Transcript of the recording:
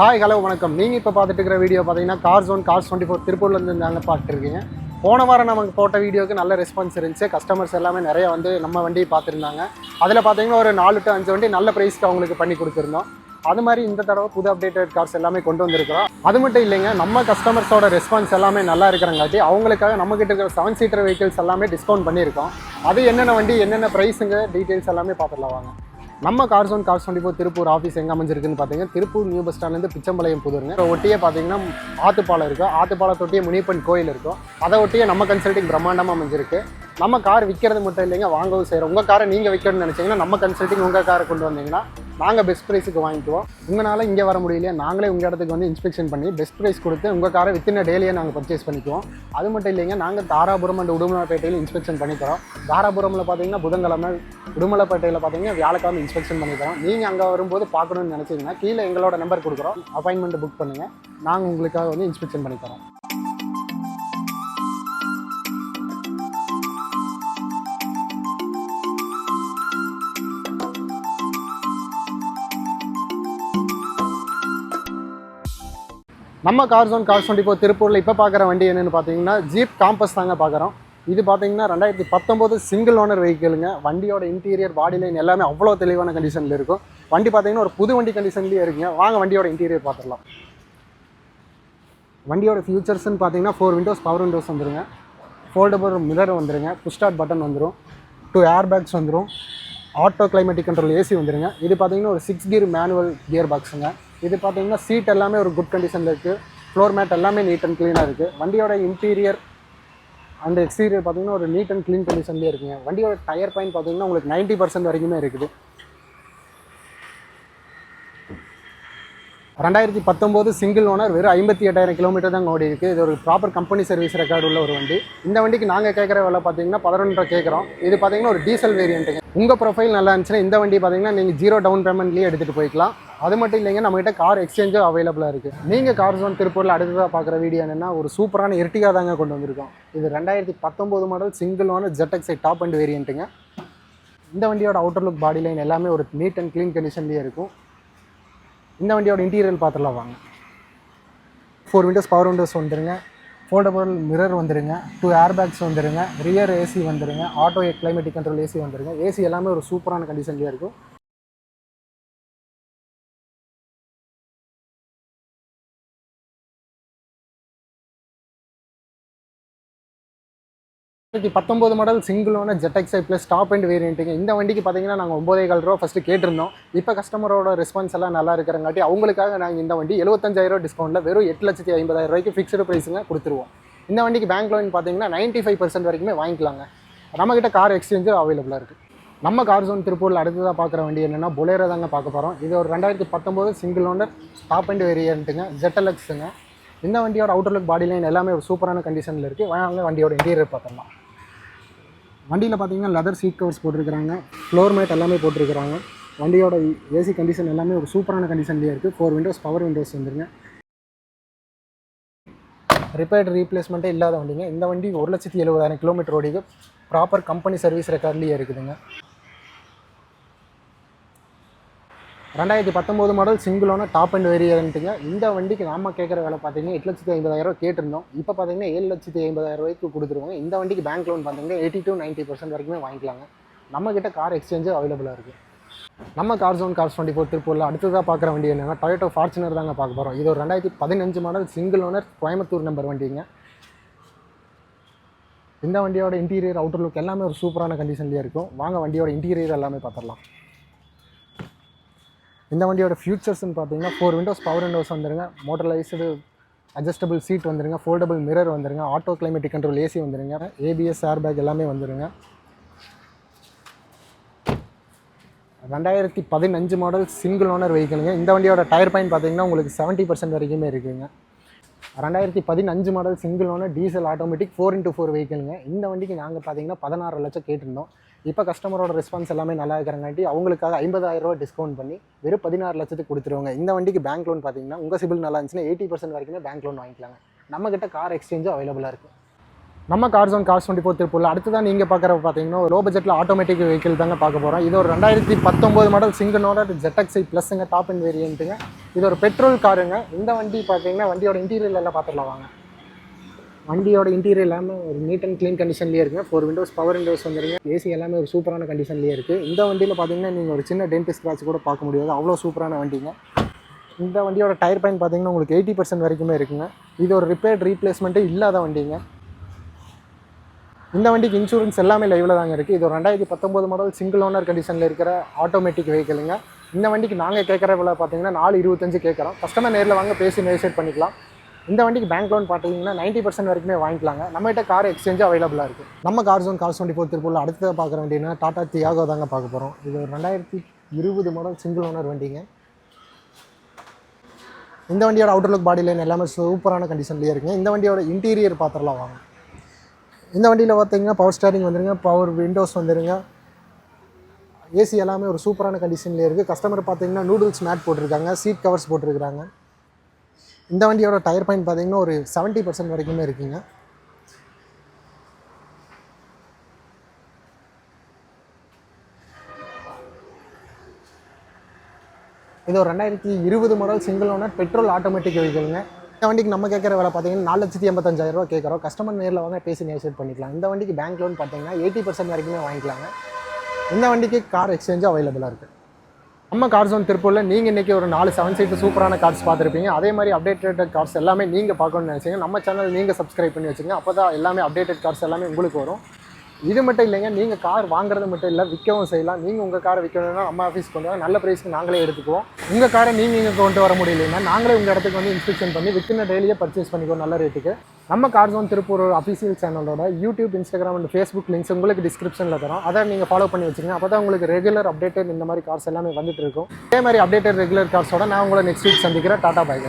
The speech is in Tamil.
ஹாய் ஹலோ வணக்கம். நீங்கள் இப்போ பார்த்துட்டு இருக்கிற வீடியோ பார்த்தீங்கன்னா car zone cars twenty four திருப்பூர்லேருந்து நாங்கள் பார்த்துருக்கீங்க. போன வாரம் நமக்கு போட்ட வீடியோவுக்கு நல்ல ரெஸ்பான்ஸ் இருந்துச்சு. கஸ்டமர்ஸ் எல்லாமே நிறைய வந்து நம்ம வண்டியை பார்த்துருந்தாங்க. அதில் பார்த்தீங்கன்னா ஒரு நாலு டு அஞ்சு வண்டி நல்ல ப்ரைஸ்க்கு அவங்களுக்கு பண்ணி கொடுத்துருந்தோம். அது மாதிரி இந்த தடவை புது அப்டேட்டட் கார்ஸ் எல்லாமே கொண்டு வந்திருக்கிறோம். அது மட்டும் இல்லைங்க நம்ம கஸ்டமர்ஸோட ரெஸ்பான்ஸ் எல்லாமே நல்லா இருக்கிறங்காட்டி அவங்களுக்காக நம்மக்கிட்ட இருக்கிற செவன் சீட்டர் வெஹிக்கிள்ஸ் எல்லாமே டிஸ்கவுண்ட் பண்ணியிருக்கோம். அது என்னென்ன வண்டி என்னென்ன ப்ரைஸுங்க டீட்டெயில்ஸ் எல்லாமே பார்த்துடலாம் வாங்க. நம்ம car one cars twenty four Tiruppur office எங்கே அமைஞ்சிருக்குன்னு பார்த்தீங்கன்னா திருப்பூர் நியூ பஸ் ஸ்டாண்ட்லேருந்து பிச்சம்பாளையம் புதுருங்க. இப்போ ஒட்டியே பார்த்தீங்கன்னா ஆத்துப்பாலம் இருக்கும் ஆத்துப்பாலம் தொட்டியே முனியப்பன் கோயில் இருக்கும். அதை ஒட்டியே நம்ம கன்சல்டிங் பிரம்மாண்டமாக அமைஞ்சிருக்கு. நம்ம கார் விற்கிறது மட்டும் இல்லைங்க வாங்கவும் செய்கிறோம் உங்கள் காரை நீங்கள் விற்கணும்னு நினச்சிங்கன்னா நம்ம கன்சல்டிங் உங்கள் காரை கொண்டு வந்தீங்கன்னா நாங்கள் பெஸ்ட் ப்ரைஸுக்கு வாங்கிக்குவோம். உங்களால் இங்கே வர முடியலையே நாங்களே உங்கள் இடத்துக்கு வந்து இன்ஸ்பெக்ஷன் பண்ணி பெஸ்ட் ப்ரைஸ் கொடுத்து உங்கள் காரை வித்தின் டேலியே நாங்கள் பர்ச்சேஸ் பண்ணிக்குவோம். அது மட்டும் இல்லைங்க நாங்கள் தாராபுரம் அண்ட் உடுமலைப்பேட்டையில் இன்ஸ்பெக்ஷன் பண்ணித்தரோம் தாராபுரமில் பார்த்தீங்கன்னா புதன்கிழமை உடுமலைப்பேட்டையில் பார்த்தீங்கன்னா வியாழக்கிழமை இன்ஸ்பெக்ஷன் பண்ணித்தரோம் நீங்கள் அங்கே வரும்போது பார்க்கணும்னு நினச்சிங்கன்னா கீழே எங்களோட நம்பர் கொடுக்குறோம். அப்பாயின்மெண்ட் புக் பண்ணுங்கள் நாங்கள் உங்களுக்காக வந்து இன்ஸ்பெக்ஷன் பண்ணித்தரோம் நம்ம car zone car twenty four திருப்பூரில் இப்போ பார்க்குற வண்டி என்னென்னு பார்த்தீங்கன்னா ஜீப் காம்பஸ் தாங்க பார்க்குறோம் இது பார்த்தீங்கன்னா ரெண்டாயிரத்தி பத்தொம்போது சிங்கிள் ஓனர் வெஹிக்கிளுங்க வண்டியோட இன்டீரியர் பாடி லைன் எல்லாமே அவ்வளோ தெளிவான கண்டிஷனில் இருக்கும். வண்டி பார்த்தீங்கன்னா ஒரு புது வண்டி கண்டிஷன்லேயே இருக்குங்க. வாங்க வண்டியோட இன்டீரியர் பார்த்துடலாம் வண்டியோட ஃபியூச்சர்ஸ்னு பார்த்தீங்கன்னா ஃபோர் விண்டோஸ் பவர் விண்டோஸ் வந்துருங்க. ஃபோல்டபுள் மிரர் வந்துருங்க. புஷ்டார்ட் பட்டன் வந்துடும் டூ ஏர் பேக்ஸ் வந்துடும் ஆட்டோ கிளைமேட்டிக் கண்ட்ரோல் ஏசி வந்துருங்க. இது பார்த்தீங்கன்னா ஒரு சிக்ஸ் கியர் மேனுவல் கியர் பாக்ஸுங்க இது பார்த்தீங்கன்னா சீட் எல்லாமே ஒரு குட் கண்டிஷனில் இருக்குது ஃப்ளோர் மேட் எல்லாமே நீட் அண்ட் க்ளீனாக இருக்குது வண்டியோட இன்டீரியர் அண்ட் எக்ஸ்டீரியர் பார்த்தீங்கன்னா ஒரு நீட் அண்ட் க்ளீன் கண்டிஷன்லேயே இருக்குங்க. வண்டியோட டயர் பாயிண்ட் பார்த்தீங்கன்னா உங்களுக்கு நைன்ட்டி பர்சன்ட் வரைக்குமே இருக்குது. ரெண்டாயிரத்தி பத்தொம்போது சிங்கிள் ஓனர் வெறும் ஐம்பத்தி எட்டாயிரம் கிலோமீட்டர் தான் ஓடி இருக்குது இது ஒரு ப்ராப்பர் கம்பெனி சர்வீஸ் ரெக்கார்டு உள்ள ஒரு வண்டி. இந்த வண்டிக்கு நாங்கள் கேட்குற விலை பார்த்தீங்கன்னா பதினொன்றரை கேட்குறோம் இது பார்த்தீங்கன்னா ஒரு டீசல் வேரியண்ட்டுங்க உங்கள் ப்ரொஃபைல் நல்லா இருந்துச்சுன்னா இந்த வண்டி பார்த்தீங்கன்னா நீங்கள் ஜீரோ டவுன் பேமெண்ட்லேயே எடுத்துகிட்டு போய்க்கலாம். அது மட்டும் இல்லைங்க நம்மகிட்ட கார் எக்ஸ்சேஞ்சும் அவைலபிளாக இருக்குது நீங்கள் கார் ஜோன் திருப்பூரில் அடுத்ததாக பார்க்குற வீடியோ என்னென்னா ஒரு சூப்பரான எர்டிகா தாங்க கொண்டு வந்திருக்கோம். இது ரெண்டாயிரத்தி பத்தொம்போது மாடல் சிங்கிள் ஓனர் ஜெட்டக்ஸை டாப் அண்ட் வேரியண்ட்டுங்க இந்த வண்டியோட அவுட்டர் லுக் பாடி லைன் எல்லாமே ஒரு நீட் அண்ட் க்ளீன் கண்டிஷன்லேயே இருக்கும். இந்த வண்டியோட இன்டீரியர் பார்த்துலாம் வாங்க. ஃபோர் விண்டோஸ் பவர் விண்டோஸ் வந்துருங்க. ஃபோல்டபுள் மிரர் வந்துருங்க. டூ ஏர் பேக்ஸ் வந்துருங்க ரியர் ஏசி வந்துருங்க. ஆட்டோ கிளைமேட்டிக் கண்ட்ரோல் ஏசி வந்துருங்க. ஏசி எல்லாமே ஒரு சூப்பரான கண்டிஷன்லேயே இருக்கும். ரெண்டாயிரத்தி பத்தொம்போது மாடல் சிங்கிள் ஓனர் ஜெட்டெக்ஸை ப்ளஸ் டாப் அண்ட் வேரியண்ட்டுங்க இந்த வண்டிக்கு பார்த்தீங்கன்னா நாங்கள் ஒம்பதே கால் ரூபா ஃபஸ்ட்டு கேட்டிருந்தோம். இப்போ கஸ்டமரோட ரெஸ்பான்ஸ் எல்லாம் நல்லா இருக்கிறங்காட்டி அவங்களுக்காக நாங்கள் இந்த வண்டி எழுபத்தஞ்சாயிரம் டிஸ்கவுண்ட்டில் வெறும் எட்டு லட்சத்தி ஐம்பதாயிரம் ரூபாய்க்கு ஃபிக்ஸ்டு ப்ரைஸுங்க கொடுத்துருவோம். இந்த வண்டிக்கு பேங்க் லோன் பார்த்தீங்கன்னா நைன்ட்டி ஃபைவ் பர்சன்ட் வரைக்குமே வாங்கிக்கலாங்க. நம்மக்கிட்ட கார் எக்ஸ்சேஞ்சும் அவைலபிளாக இருக்குது நம்ம கார் ஜோன் திருப்பூரில் அடுத்ததாக பார்க்குற வண்டி என்னென்னா பொலேரோ தாங்க பார்க்க போகிறோம் இது ஒரு ரெண்டாயிரத்தி பத்தொம்போது சிங்கிள் ஓனர் டாப் அண்ட் வேரியண்ட்டுங்க ஜெட்டலக்ஸுங்க இந்த வண்டியோட அவுட்டர் லுக் பாடி லைன் எல்லாமே ஒரு சூப்பரான கண்டிஷனில் இருக்குது வாங்க வண்டியோட இன்டீரியர் பார்த்துடலாம். வண்டியில் பார்த்தீங்கன்னா லெதர் சீட் கவர்ஸ் போட்டிருக்கிறாங்க ஃப்ளோர் மேட் எல்லாமே போட்டிருக்கிறாங்க. வண்டியோட ஏசி கண்டிஷன் எல்லாமே ஒரு சூப்பரான கண்டிஷன்லேயே இருக்குது ஃபோர் விண்டோஸ் பவர் விண்டோஸ் வந்துருங்க. ரிப்பேர்டு ரீப்ளேஸ்மெண்ட்டே இல்லாத வண்டிங்க. இந்த வண்டி ஒரு லட்சத்தி எழுபதாயிரம் கிலோமீட்டர் ஓடிக்கு ப்ராப்பர் கம்பெனி சர்வீஸ் ரெக்கார்ட்லேயே இருக்குதுங்க. ரெண்டாயிரத்தி பத்தொம்போது மாடல் சிங்கிளான டாப் அண்ட் வேரியன்ட்டுங்க இந்த வண்டிக்கு நாம கேட்குற வேலை பார்த்தீங்கன்னா எட்டு லட்சத்தி ஐம்பதாயிரம் கேட்டிருந்தோம். இப்போ பார்த்தீங்கன்னா ஏழு லட்சத்தி ஐம்பதாயிரம் ரூபாய்க்கு கொடுத்துருவாங்க. இந்த வண்டிக்கு பேங்க் லோன் பார்த்தீங்கன்னா எயிட்டி டு நைன்ட்டி பர்சன்ட் வரைக்குமே வாங்கிக்கலாங்க. நம்மக்கிட்ட கார் எக்ஸ்சேஞ்சு அவைலபிளாக இருக்குது நம்ம car zone cars twenty four திருப்பூரில் அடுத்ததாக பார்க்குற வண்டி என்னென்னா டொயோட்டோ ஃபார்ச்சுனர் தாங்க பார்க்க போகிறோம் இது ஒரு ரெண்டாயிரத்தி பதினஞ்சு model single owner Coimbatore number வண்டிங்க. இந்த வண்டியோட இன்டீரியர் அவுட்டர் லுக் எல்லாமே ஒரு சூப்பரான கண்டிஷன்லேயே இருக்கும். வாங்க வண்டியோட இன்டீரியர் எல்லாமே பார்த்துடலாம் இந்த வண்டியோட ஃபியூச்சர்ஸ்னு பார்த்தீங்கன்னா ஃபோர் விண்டோஸ் பவர் விண்டோஸ் வந்துருங்க. மோட்டரைஸ்டு அட்ஜஸ்டபிள் சீட் வந்துருங்க. ஃபோல்டபுள் மிரர் வந்துருங்க. ஆட்டோ கிளைமேட்டிக் கண்ட்ரோல் ஏசி வந்துருங்க. ஏபிஎஸ் ஏர் பேக் எல்லாமே வந்துருங்க. ரெண்டாயிரத்தி பதினஞ்சு மாடல் சிங்கிள் ஓனர் வெஹிக்கிளுங்க இந்த வண்டியோட டயர் பாயிண்ட் பார்த்தீங்கன்னா உங்களுக்கு செவன்ட்டி பர்சன்ட் வரைக்குமே இருக்குதுங்க ரெண்டாயிரத்தி பதினஞ்சு model single owner diesel automatic four into four வெஹிக்கிளுங்க இந்த வண்டிக்கு நாங்கள் பார்த்தீங்கன்னா பதினாறு லட்சம் கேட்டிருந்தோம். இப்போ கஸ்டமரோட ரெஸ்பான்ஸ் எல்லாமே நல்லா இருக்கிறங்காட்டி அவங்களுக்காக ஐம்பதாயிரம் ரூபா டிஸ்கவுண்ட் பண்ணி வெறும் பதினாறு லட்சத்துக்கு கொடுத்துருவாங்க. இந்த வண்டிக்கு பேங்க் லோன் பார்த்தீங்கன்னா உங்கள் சிபில் நல்லா இருந்துச்சுன்னா எயிட்டி பர்சன்ட் வரைக்குமே பேங்க் லோன் வாங்கிக்கலாங்க. நம்மக்கிட்ட கார் எக்ஸ்சேஞ்சும் அவைலபிளாக இருக்குது நம்ம car zone cars twenty four திருப்பூரில் அடுத்ததான் நீங்கள் பார்க்குற பார்த்தீங்கன்னா லோ பட்ஜெட்டில் ஆட்டோமேட்டிக் வெஹிக்கிள் தாங்க பார்க்க போகிறோம் இது ஒரு ரெண்டாயிரத்தி பத்தொம்போது மாடல் சிங்கிளோட ஜெட்டக்ஸை ப்ளஸ்ஸுங்க டாப் அண்ட் வேரியன்ட்டுங்க இது ஒரு பெட்ரோல் காருங்க இந்த வண்டி பார்த்தீங்கன்னா வண்டியோட இன்டீரியர் எல்லாம் பார்த்துடலாம் வாங்க. வண்டியோட இன்டீரியர் எல்லாமே ஒரு நீட் அண்ட் க்ளீன் கண்டிஷன்லேயே இருக்குங்க. ஃபோர் விண்டோஸ் பவர் விண்டோஸ் வந்துருங்க. ஏசி எல்லாமே ஒரு சூப்பரான கண்டிஷன்லேயே இருக்குது இந்த வண்டியில் பார்த்தீங்கன்னா நீங்கள் ஒரு சின்ன டென்ட் ஸ்க்ராட்ச் கூட பார்க்க முடியாது. அவ்வளோ சூப்பரான வண்டிங்க. இந்த வண்டியோட டயர் பயன் பார்த்தீங்கன்னா உங்களுக்கு எயிட்டி பர்சன்ட் வரைக்குமே இருக்குங்க. இது ஒரு ரிப்பேர்ட் ரீப்ளேஸ்மெண்ட்டே இல்லாத வண்டிங்க. இந்த வண்டிக்கு இன்சூரன்ஸ் எல்லாமே லைவில் தாங்க இருக்குது இது ஒரு ரெண்டாயிரத்தி பத்தொம்போது மாடல் சிங்கிள் ஓனர் கண்டிஷனில் இருக்கிற ஆட்டோமேட்டிக் வெஹிக்கிளுங்க இந்த வண்டிக்கு நாங்கள் கேட்குற விலை பார்த்தீங்கன்னா நாலு இருபத்தஞ்சு கேட்குறோம் கஸ்டமர் நேரில் வாங்க பேசி நெகோசியேட் பண்ணிக்கலாம். இந்த வண்டிக்கு பேங்க் லோன் பார்த்தீங்கன்னா நைன்ட்டி பர்சன்ட் வரைக்குமே வாங்கிக்கலாங்க. நம்மகிட்ட கார் எக்ஸ்சேஞ்ச் அவைலபிளாக இருக்குது நம்ம car zone car twenty four திருப்பூரில் அடுத்தது பார்க்குற வண்டினா டாடா தியாகோ தாங்க பார்க்க போகிறோம் இது ஒரு ரெண்டாயிரத்தி இருபது மாடல் சிங்கிள் ஓனர் வண்டிங்க. இந்த வண்டியோட அவுட்டர் லுக் பாடி லைன் எல்லாமே சூப்பரான கண்டிஷன்லேயே இருக்குங்க. இந்த வண்டியோட இன்டீரியர் பாத்திரலாம் வாங்க. இந்த வண்டியில் பார்த்தீங்கன்னா பவர் ஸ்டேரிங் வந்துருங்க பவர் விண்டோஸ் வந்துருங்க. ஏசி எல்லாமே ஒரு சூப்பரான கண்டிஷன்லேயே இருக்குது கஸ்டமர் பார்த்தீங்கன்னா நூடுல்ஸ் மேட் போட்டிருக்காங்க சீட் கவர்ஸ் போட்டிருக்காங்க இந்த வண்டியோட டயர் பாயிண்ட் பார்த்தீங்கன்னா ஒரு செவன்ட்டி பர்சன்ட் வரைக்குமே இருக்குங்க. இது ஒரு ரெண்டாயிரத்தி இருபது model single owner petrol automatic வெஹிக்கிளுங்க இந்த வண்டிக்கு நம்ம கேட்குற வேலை பார்த்தீங்கன்னா நாலு லட்சத்தி எண்பத்தஞ்சாயிரம் ரூபா கேட்குறோம் கஸ்டமர் நேரில் வாங்க பேசி நெகோசியேட் பண்ணிக்கலாம். இந்த வண்டிக்கு பேங்க் லோன் பார்த்தீங்கன்னா எயிட்டி பர்சன்ட் வரைக்குமே வாங்கிக்கலாங்க. இந்த வண்டிக்கு கார் எக்ஸ்சேஞ்சும் அவைலபிளாக இருக்குது நம்ம கார்ஸ் வந்து திருப்பூரில் நீங்கள் இன்றைக்கி ஒரு நாலு செவன் சீட்டு சூப்பரான கார்ஸ் பார்த்துருப்பீங்க. அதே மாதிரி அப்டேட்டட் கார்ஸ் எல்லாமே நீங்கள் பார்க்கணும்னு நினச்சிங்க. நம்ம சேனல் நீங்கள் சப்ஸ்கிரைப் பண்ணி வச்சுங்க அப்போ தான் எல்லாமே அப்டேட்டட் கார்ஸ் எல்லாமே உங்களுக்கு வரும். இது மட்டும் இல்லைங்க நீங்கள் கார் வாங்குறது மட்டும் இல்லை விற்கவும் செய்யலாம். நீங்கள் உங்கள் காரை விற்கணும்னா நம்ம ஆஃபீஸ் கொண்டு வர நல்ல ப்ரைஸ்க்கு நாங்களே எடுத்துக்குவோம். உங்கள் காரை நீங்கள் இங்கே கொண்டு வர முடியலைன்னா நாங்களே உங்கள் இடத்துக்கு வந்து இன்ஸ்பெக்ஷன் பண்ணி வித்தின் டெய்லியே பர்ச்சேஸ் பண்ணிக்குவோம் நல்ல ரேட்டுக்கு நம்ம கார்ஜோன் திருப்பூர் அஃபிஷியல் சேனலோட YouTube Instagram and Facebook links உங்களுக்கு டிஸ்கிரிப்ஷனில் தரோம். அதை நீங்கள் ஃபாலோ பண்ணி வச்சுங்க அப்போ தான் உங்களுக்கு ரெகுலர் அப்டேட்டட் இந்த மாதிரி கார்ஸ் எல்லாமே வந்துட்டு இருக்கும். அதே மாதிரி அப்டேட்டட் ரெகுலர் கார்ஸோட நான் உங்களை நெக்ஸ்ட் வீக் சந்திக்கிறேன். Tata bye